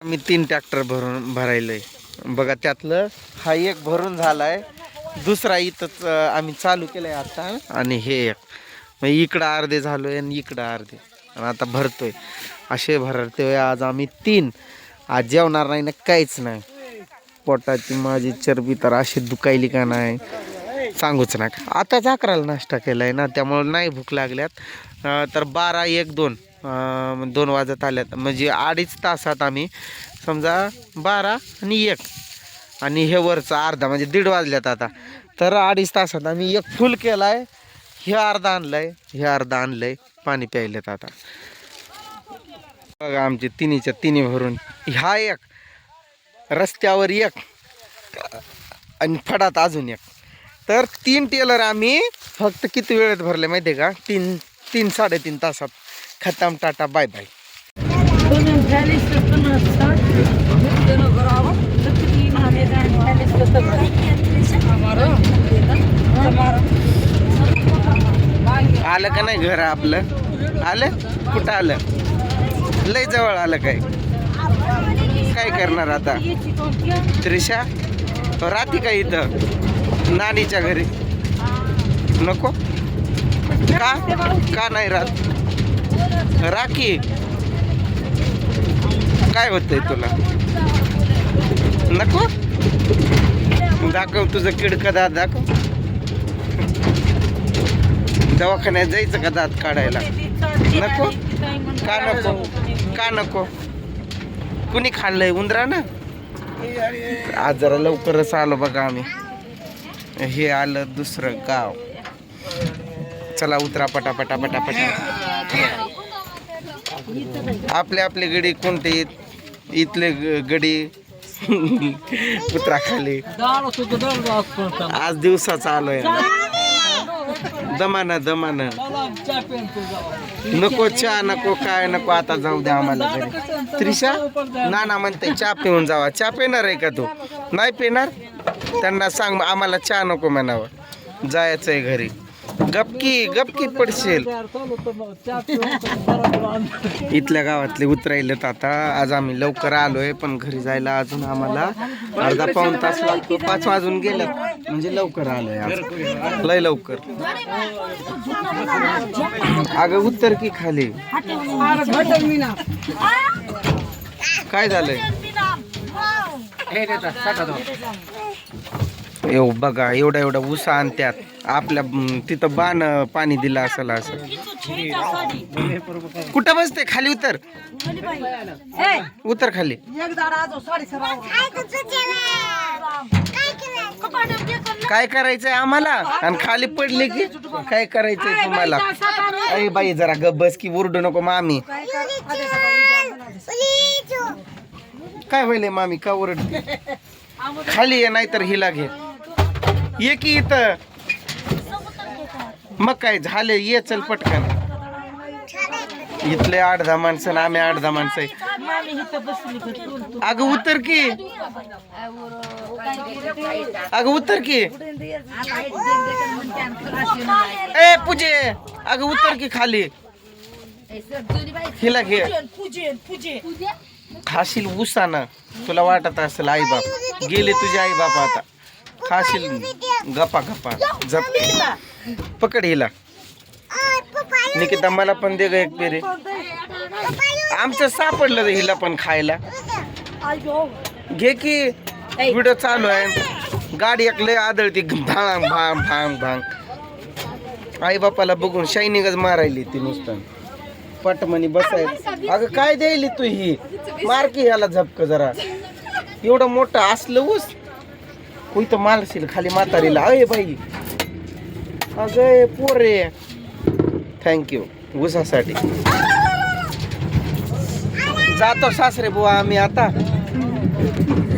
मी तीन ट्रॅक्टर भरून भरायलोय. बघा त्यातलं हा एक भरून झालाय. दुसरा इथंच आम्ही चालू केलंय आता. आणि हे एक. मग इकडं अर्धे झालोय आणि इकडं अर्धे. आणि आता भरतोय. असे भरतोय आज आम्ही तीन. आज जेवणार नाही ना काहीच नाही. पोटाची माझी चरबी तर अशी दुखायली का नाही? सांगूच नका. आताच अकराला नाश्ता केलाय ना त्यामुळं नाही भूक लागल्यात. तर बारा एक दोन. दोन वाजत आल्यात. म्हणजे अडीच तासात आम्ही समजा बारा आणि एक. आणि हे वरचा अर्धा म्हणजे दीड वाजल्यात आता. तर अडीच तासात आम्ही एक फुल केलाय. हे अर्धा आणलंय हे अर्धा आणलंय पाणी प्यायलेत आता. बघा आमचे तिन्हीच्या तिन्ही भरून. ह्या एक रस्त्यावर एक आणि फडात अजून एक. तर तीन टेलर आम्ही फक्त किती वेळेत भरले माहिती आहे का? तीन तीन साडेतीन तासात. खतम टाटा बाय बाय आलं का नाही घर आपलं? आलं? कुठं आलं? लय जवळ आलं काय? काय करणार आता? त्रिशा? राहते का इथं. नानीच्या घरी. नको? का? का नाही राहत? राखी. काय होतंय तुला? नको? दाखव तुझं किडकं दात दाखव. दवाखान्यात जायचं का दात काढायला? नको? का नको? का नको? कुणी खाल्लंय उंदरा ना आज जरा लवकरच आलो बघा आम्ही. हे आलं दुसरं गाव. चला उतरा पटा पटा पटा पटा आपले आपले गडी कोणते इथले गडी. उतरा खाली आज दिवसाचा आलोय. दमान दमान. नको चहा नको काय नको आता जाऊ द्या आम्हाला घरी. त्रिशा ना म्हणते चहा पिऊन जावा. चहा पिणार आहे का तू? नाही पिणार? त्यांना सांग आम्हाला चहा नको म्हणावं. जायचंय घरी. गपकी गपकी पडशील. इथल्या गावातले उतरायलेत आता. आज आम्ही लवकर आलोय पण घरी जायला अजून आम्हाला अर्धा पाऊन तास लागतो. पाच वाजून गेलं. म्हणजे लवकर आलोय आज. लय लवकर. अगं उत्तर की खाली. काय झालंय? बघा एवढा एवढा उसा आणत्यात. आपल्या म, तिथं बाण पाणी दिलं असेल असं. कुठं बसते? खाली उतर. उतर खाली. काय करायचंय आम्हाला? आणि खाली पडले की काय करायचंय तुम्हाला? अरे बाई जरा ग बस की उरडू नको मामी. काय होईल मामी? का ओरड खाली ये नाहीतर हिला घे. ये की इथं. मग काय झाले ये चल पटकन. इथले आठ दहा माणसं आणि आम्ही आठ दहा माणसं आहे. अगं उतर की. अगं उतर की. ए पूजे. अगं उतर की खाली. हिला घे. खाशील उसाना तुला वाटत असेल आई बाप. गेले तुझे आई बाप आता. खाशील. गपा गपा जप. पकड हिला. निकिता मला पण दे ग एक पेरे. आमचं सापडलं रे हिला पण खायला. घे की. व्हिडिओ चालू आहे. गाडी एक लय आदळती. भांग भांग भांग भांग. आई बापाला बघून शायनिंगच मारायली ती नुसतं. पटमनी बसाय अगं काय द्यायली तू ही? मार की याला झपक जरा. एवढं मोठं असलं ऊस. होई तर मारशील खाली म्हातारीला अय बाई. अगं पोरे थँक्यू उसासाठी. जातो सासरे बुवा आम्ही आता.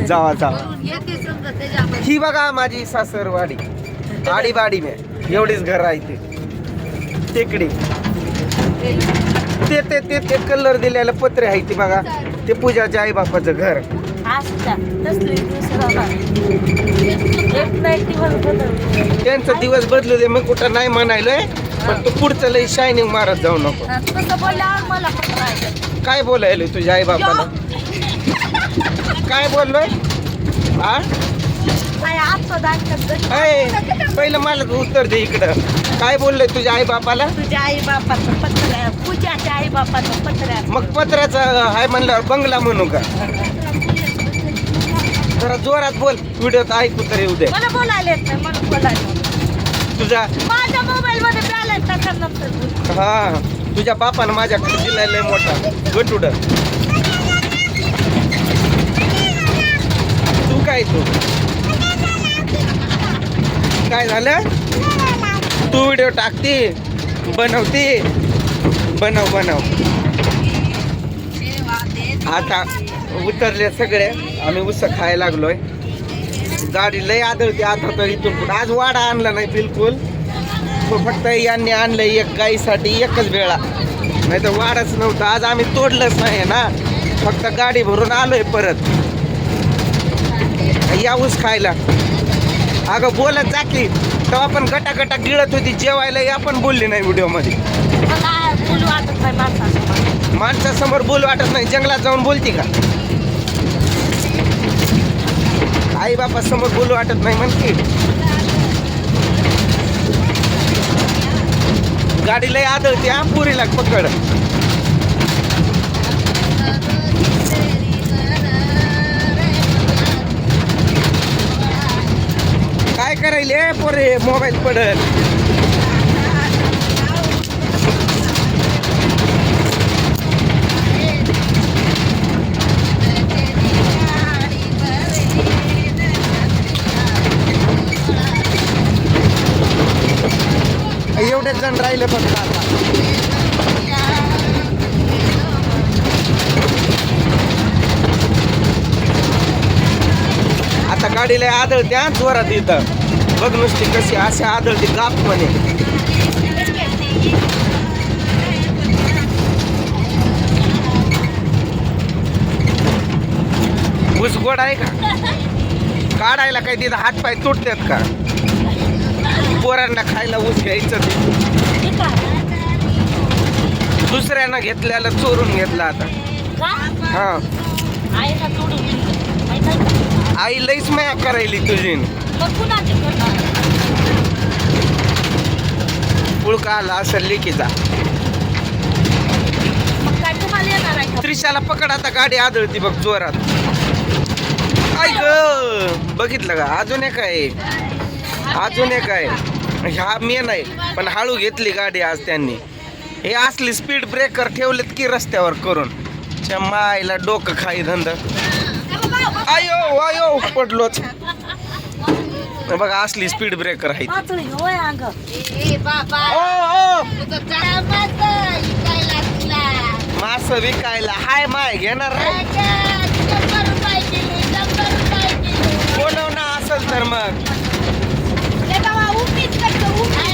जावा जावा. ही बघा माझी सासरवाडी. आडीबाडी मे. एवढीच घर आहे ते. टेकडी ते ते ते ते कलर दिलेलं पत्रे आहे ते बघा. ते पूजाच्या आई बापाचं घर त्यांचा दिवस बदलू दे मग कुठं नाही म्हणायलोय पण तू पुढचं लय शायनिंग मारत जाऊ नको. तसं बोलल्यावर मला पकडायचं काय बोलायलोय तुझ्या आई बापाला काय बोललोय? हा काय आपलं दाखवत अय, पहिलं मला उत्तर दे इकडं. काय बोललोय तुझ्या आई बापाला तुझ्या आई बापाचं पत्र पूजाच्या आई बापाचं पत्र मग पत्राचा हाय म्हणल्यावर बंगला म्हणू का? जरा जोरात बोल. व्हिडिओत ऐकू तर येऊ दे. मला बोलायला येत नाही मला बोलायला तुझ्या माझ्या मोबाईल मध्ये बॅलन्स टाका नंतर बोल. हा तुझ्या बापानं माझ्याकडे दिलाय लय मोठा. गटुड तू काय तू? काय झालं? तू व्हिडिओ टाकते बनवते. बनव बनव. आता उतरले सगळे. आम्ही उस खायला लागलोय. गाडी लय आदळते आता तर इथून पुढे. आज वाडा आणला नाही बिलकुल. फक्त यांनी आणलं एक गाईसाठी एकच वेळा. नाही तर वाढच नव्हतं. आज आम्ही तोडलंच नाही ना. फक्त गाडी भरून आलोय परत. या ऊस खायला. अगं बोलत जा की. तेव्हा पण गटा गटा गिळत होती. जेवायला या पण बोलली नाही व्हिडिओमध्ये. माणसासमोर बोल वाटत नाही. जंगलात जाऊन बोलती का? आई समोर बोलू वाटत नाही म्हणते गाडी लय आदळते हा पुरीला पकड. काय करायले पोरे मोबाईल पडत? एवढेच जण राहिले फक्त आता. आता गाडीला आदळते हा जोरात इथं. बघ नुसती कशी अशी आदळते गाप म्हणे. ऊस गोड आहे का? काढायला काही तिथं हात पाय तुटतात का? पोरांना खायला ऊस घ्यायचं दुसऱ्यानं घेतल्याला चोरून घेतला आता. हा? आई लईच माया करायली तुझी. पुळका आला असं लेकीचा. मग काय तुम्हाला येणार आहे का? त्रिशाला पकड आता गाडी आदळती बघ जोरात. आई ग बघितलं का? अजून एक आहे. अजून एक आहे. ह्या मेन आहे पण हळू घेतली गाडी आज त्यांनी. हे असली स्पीड ब्रेकर ठेवलेत की रस्त्यावर करून. मायला डोकं खाई धंद. आयो आयो पडलोच. बघा असली स्पीड ब्रेकर आहे मास विकायला. हाय माय घेणार बोलव ना तर मग. It's like inspect the.